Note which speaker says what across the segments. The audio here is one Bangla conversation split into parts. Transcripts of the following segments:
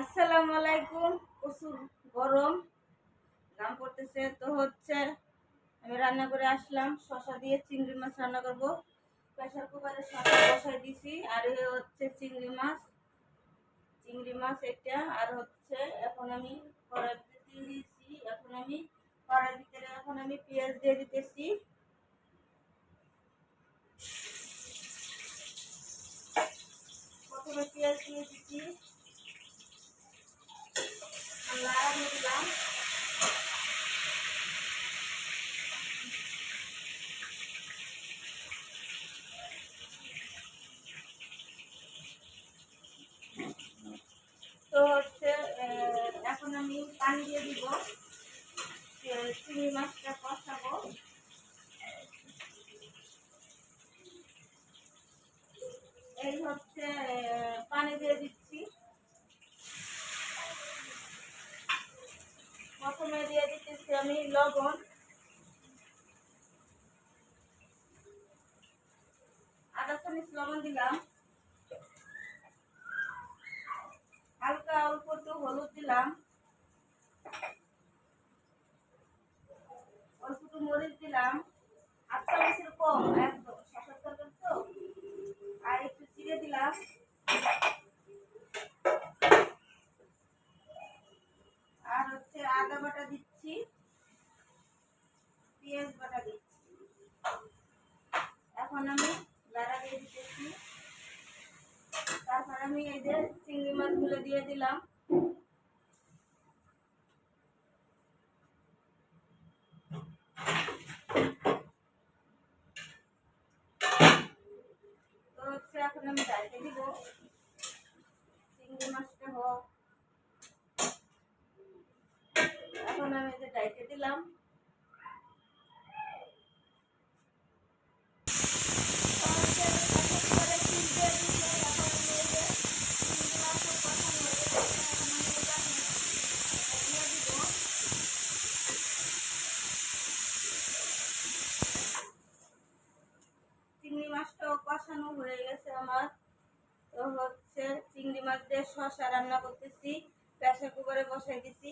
Speaker 1: আসসালামু আলাইকুম। প্রচুর গরম। গাম পড়তেছে, তো হচ্ছে আমি রান্না করে আসলাম। শশা দিয়ে চিংড়ি মাছ রান্না করব। প্রেশার কুকারে শশা বসাই দিছি, আর এ হচ্ছে চিংড়ি মাছ। চিংড়ি মাছ এটা আর হচ্ছে এখন আমি কড়াইতে দিয়ে দিয়েছি। এখন আমি কড়াই ভিতরে এখন আমি পেঁয়াজ দিয়ে দিতেছি। প্রথমে পেঁয়াজ দিয়ে দিচ্ছি। তো হচ্ছে এখন আমি পানি দিয়ে দিব। চিংড়ি মাছটা কষাবো। এই হচ্ছে পানি দিয়ে দিচ্ছি প্রথমে দিয়ে আমি লবণ। আধা চামচ লবণ দিলাম। হালকা অল্প একটু হলুদ দিলাম অল্প একটু মরিচ দিলাম আট চামচের কম একদম শশার তরকারি তো আর একটু চিড়ে দিলাম আর হচ্ছে আদা বাটা দিচ্ছি পেঁয়াজ বাটা দিচ্ছি এখন আমি লাড়া দিয়ে দিতেছি তারপর আমি এই যে চিংড়ি মাছগুলো দিয়ে দিলাম। তো হচ্ছে এখন আমি ডাইতে দিব। চিংড়ি মাছটা হোক। এখন আমি যে ডাইতে দিলাম চিংড়ি মাছটাও কষানো হয়ে গেছে আমার তো হচ্ছে চিংড়ি মাছ দিয়ে শসা রান্না করতেছি, প্রেসার কুকারে বসাই দিছি।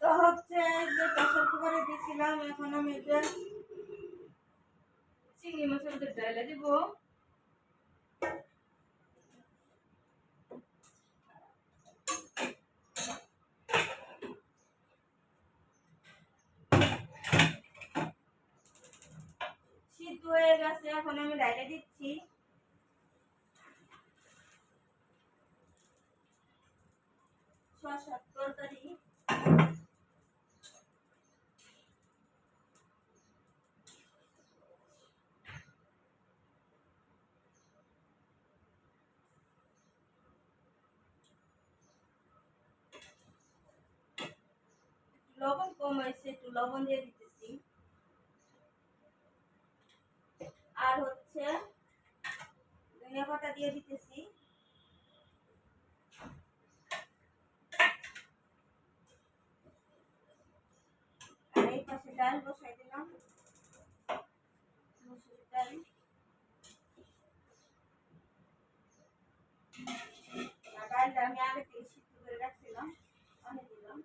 Speaker 1: তো হচ্ছে যে প্রেসার কুকারে দিয়েছিলাম, এখন আমি এটা চিংড়ি মাছের ডাইলে দিব সিদ্ধ হয়ে গেছে এখন আমি ডাইলে দিচ্ছি। লবণ কম হয়েছে একটু লবণ দিয়ে আর হচ্ছে ধনিয়া পাতা দিয়ে দিতেছি। ডাল বসাই দিলাম। মুসুর ডাল। ডালটা আমি আগে থেকে সিদ্ধ করে রাখছিলাম অনেক দিলাম।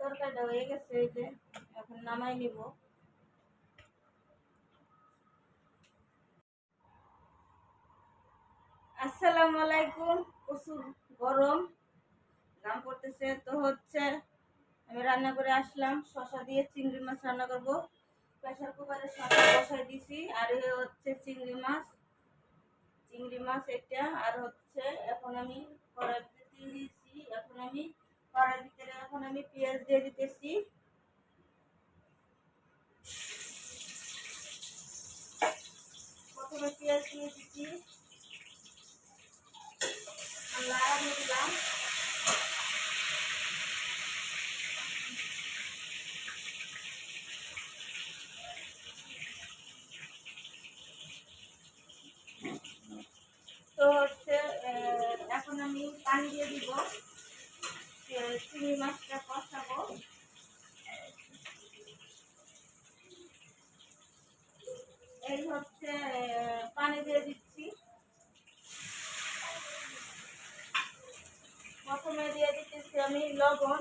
Speaker 1: তরকারিটা হয়ে গেছে যে এখন নামাই নিব। আসসালামু আলাইকুম। প্রচুর গরম। গাম পড়তেছে, তো হচ্ছে আমি রান্না করে আসলাম। শশা দিয়ে চিংড়ি মাছ রান্না করব। প্রেশার কুকারে শশা বসাই দিছি, আর হচ্ছে চিংড়ি মাছ। চিংড়ি মাছ এটা আর হচ্ছে এখন আমি কড়াইতে দিয়েছি। এখন আমি কড়াই ভিতরে এখন আমি পেঁয়াজ দিয়ে দিতেছি প্রথমে পেঁয়াজ দিয়ে দিচ্ছি লাগানো দিলাম তো হচ্ছে আহ, এখন আমি পানি দিয়ে দিব আহ, মাছটা পানি দিয়ে দিচ্ছি প্রথমে দিয়ে দিতেছি আমি লবণ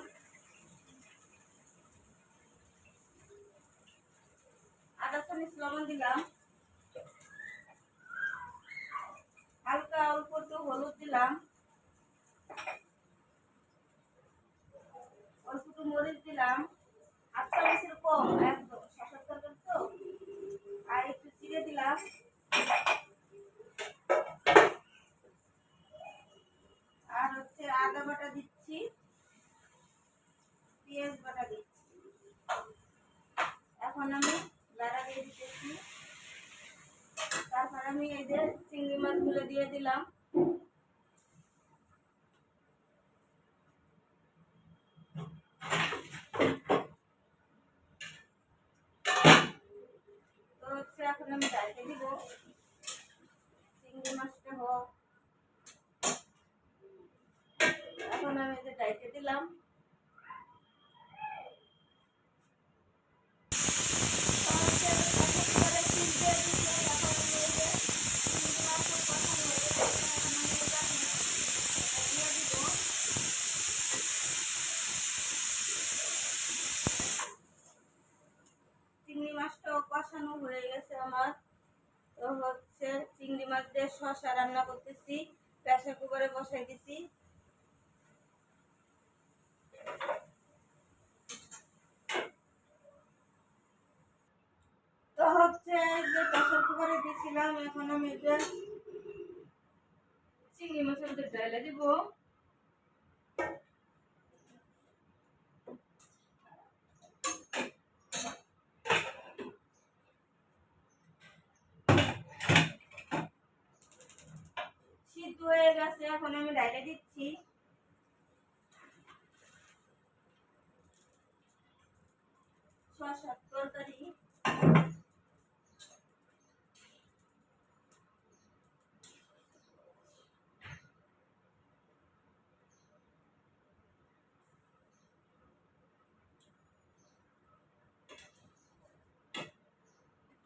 Speaker 1: লবণ দিলাম হালকা হলুদ দিলাম অল্প একটু মরিচ দিলাম। আট চামচের কম, একদম শশার তরকারি তো। আর একটু চিড়ে দিলাম। আর হচ্ছে আদা বাটা দিচ্ছি। পেঁয়াজ বাটা দিচ্ছি। এখন আমি লাড়া দিয়ে দিতেছি। তারপর আমি এই যে চিংড়ি মাছগুলো দিয়ে দিলাম। তো হচ্ছে এখন আমি ডালটা দিব। চিংড়ি মাছটা হোক। এখন আমি যে ডাইতে দিলাম চিংড়ি মাছটাও কষানো হয়ে গেছে আমার তো হচ্ছে চিংড়ি শসা রান্না করতেছি, প্রেসার কুকারে বসাই দিছি। তো হচ্ছে যে প্রেসার কুকারে দিয়েছিলাম, এখন আমি এটা চিংড়ি মাছের মধ্যে ডাইলে দিব। এখন আমি ডাইলে দিচ্ছি।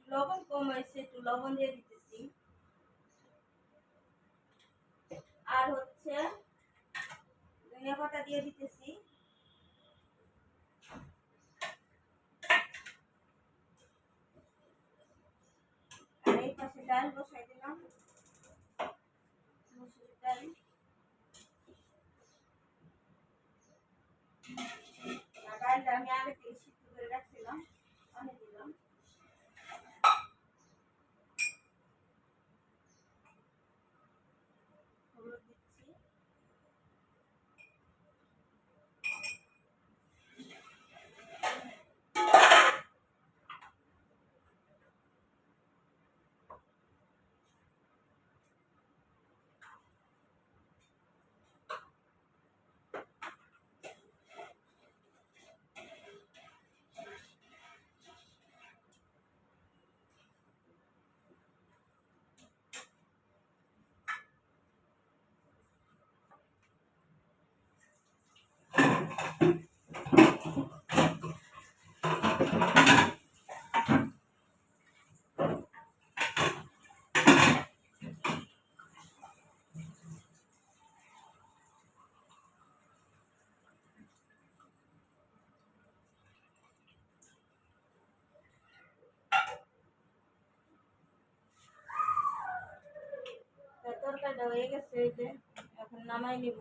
Speaker 1: লবণ কম হয়েছে একটু লবণ দিয়ে দিতেছি আর হচ্ছে ধনিয়া পাতা দিয়ে দিতেছি। আর ডাল বসাই দিলাম। মুসুরির ডাল। ডালটা আমি আগে থেকে সিদ্ধ করে রাখছিলাম অনেক দিলাম। তরকারিটা হয়ে গেছে এই যে এখন নামাই নিব।